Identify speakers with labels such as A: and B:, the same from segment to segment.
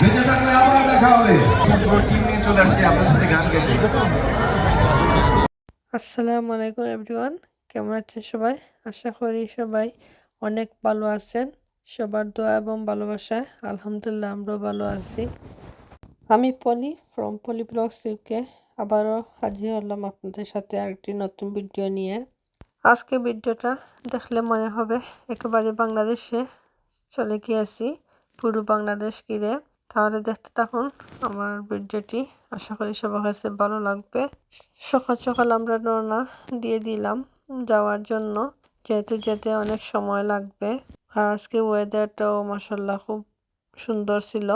A: বেঁচে থাকলে আবার দেখা হবে।
B: টিম নিয়ে চলে আসছি আপনার সাথে গান গাইতে।
C: আসসালামু আলাইকুম এভরিওয়ান কেমন আছেন সবাই? আশা করি সবাই অনেক ভালো আছেন। সবার দোয়া এবং ভালোবাসায় আলহামদুলিল্লাহ আমরাও ভালো আছি। আমি Polly from Polly vlogs UK আবারও হাজির হলাম আপনাদের সাথে আরেকটি নতুন ভিডিও নিয়ে। আজকে ভিডিওটা দেখলে মনে হবে একেবারে বাংলাদেশে চলে গিয়েছি, পুরো বাংলাদেশ ঘিরে। তাহলে দেখতে থাকুন আমার ভিডিওটি। আশা করি সবার কাছে ভালো লাগবে। সকাল সকাল আমরা রওনা দিয়ে দিলাম যাওয়ার জন্য। যেহেতু যেতে অনেক সময় লাগবে। আর আজকে ওয়েদারটাও মাসাল্লাহ খুব সুন্দর ছিল,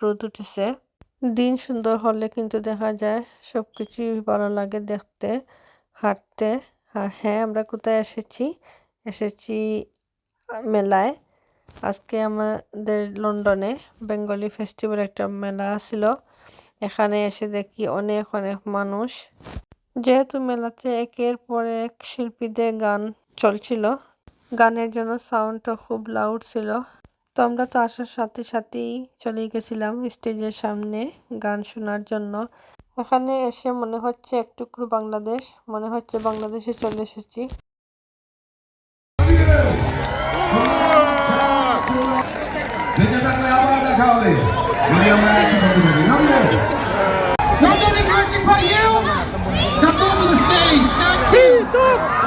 C: রোদ উঠেছে। দিন সুন্দর হলে কিন্তু দেখা যায় সব কিছুই ভালো লাগে দেখতে, হাঁটতে। আর হ্যাঁ আমরা কোথায় এসেছি? এসেছি মেলায়। আজকে আমাদের লন্ডনে বেঙ্গলি ফেস্টিভ্যাল একটা মেলা ছিল। এখানে এসে দেখি অনেক অনেক মানুষ। যেহেতু মেলাতে একের পর এক শিল্পীদের গান চলছিল, গানের জন্য সাউন্ডটা খুব লাউড ছিল। তো আমরা তো আসার সাথে সাথেই চলে গেছিলাম স্টেজের সামনে গান শোনার জন্য এখানে এসে মনে হচ্ছে একটুকরো বাংলাদেশ মনে হচ্ছে বাংলাদেশে চলে এসেছি
A: বেঁচে থাকলে আবার দেখা হবে যদি আমরা একই পথে থাকি Love you.
D: London is looking for you. Just go to the stage. Thank you.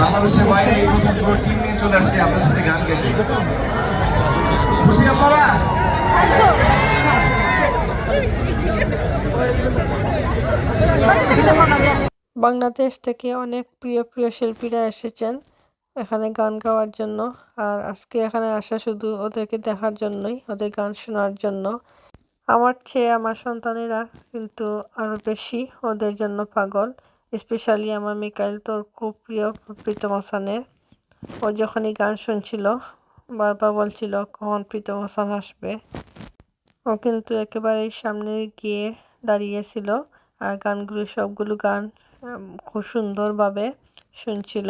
B: বাংলাদেশের বাইরে এই প্রথম পুরো টিম নিয়ে চলে আসছি আপনার সাথে গান গাইতে। খুশি আপনারা?
C: বাংলাদেশ থেকে অনেক প্রিয় প্রিয় শিল্পীরা এসেছেন এখানে গান গাওয়ার জন্য। আর আজকে এখানে আসা শুধু ওদেরকে দেখার জন্যই ওদের গান শোনার জন্য। আমার চেয়ে আমার সন্তানেরা কিন্তু আরও বেশি ওদের জন্য পাগল। স্পেশালি আমার মিকাইল তোর খুব প্রিয় প্রীতম হাসানের। ও যখনই গান শুনছিল, বারবার বলছিল, কখন প্রীতম হাসান আসবে? ও কিন্তু একেবারেই সামনে গিয়ে দাঁড়িয়েছিল আর গানগুলো, সবগুলো গান খুব সুন্দরভাবে শুনছিল।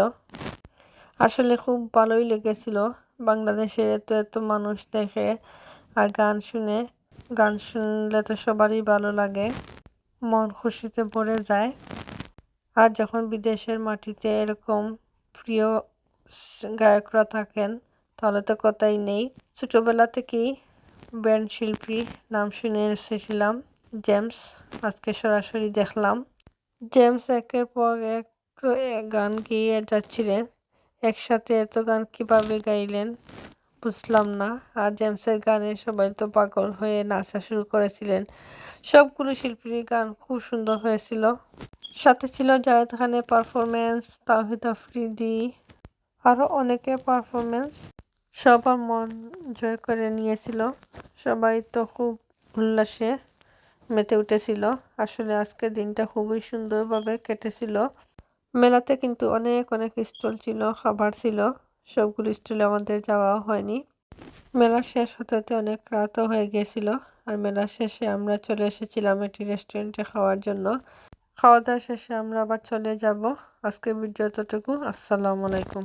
C: আসলে খুব ভালোই লেগেছিল। বাংলাদেশের এত এত মানুষ দেখে আর গান শুনে, গান শুনলে তো সবারই ভালো লাগে। মন খুশিতে ভরে যায়। আর যখন বিদেশের মাটিতে এরকম প্রিয় গায়করা থাকেন, তাহলে তো কথাই নেই। ছোটোবেলা থেকেই ব্যান্ড শিল্পী নাম শুনে এসেছিলাম, জেমস। আজকে সরাসরি দেখলাম। জেমস একের পর এক গান গেয়ে যাচ্ছিলেন। একসাথে এত গান কীভাবে গাইলেন বুঝলাম না। আর জেমসের গানে সবাই তো পাগল হয়ে নাচা শুরু করেছিলেন। সবগুলো শিল্পীর গান খুব সুন্দর হয়েছিল। সাথে ছিল জায়েদ খানের পারফরমেন্স তাহিদ আফ্রিদি আরও অনেকের পারফরমেন্স সবার মন জয় করে নিয়েছিল। সবাই তো খুব উল্লাসে মেতে উঠেছিল। আসলে আজকের দিনটা খুবই সুন্দরভাবে কেটেছিল। মেলাতে কিন্তু অনেক অনেক স্টল ছিল, খাবার ছিল। সবগুলো স্টলে আমাদের যাওয়া হয়নি। মেলা শেষ হতে হতে অনেক রাতও হয়ে গিয়েছিল। আর মেলা শেষে আমরা চলে এসেছিলাম একটি রেস্টুরেন্টে খাওয়ার জন্য। খাওয়া দাওয়া শেষে আমরা আবার চলে যাব। আজকের ভিডিও এতটুকু। আসসালামু আলাইকুম।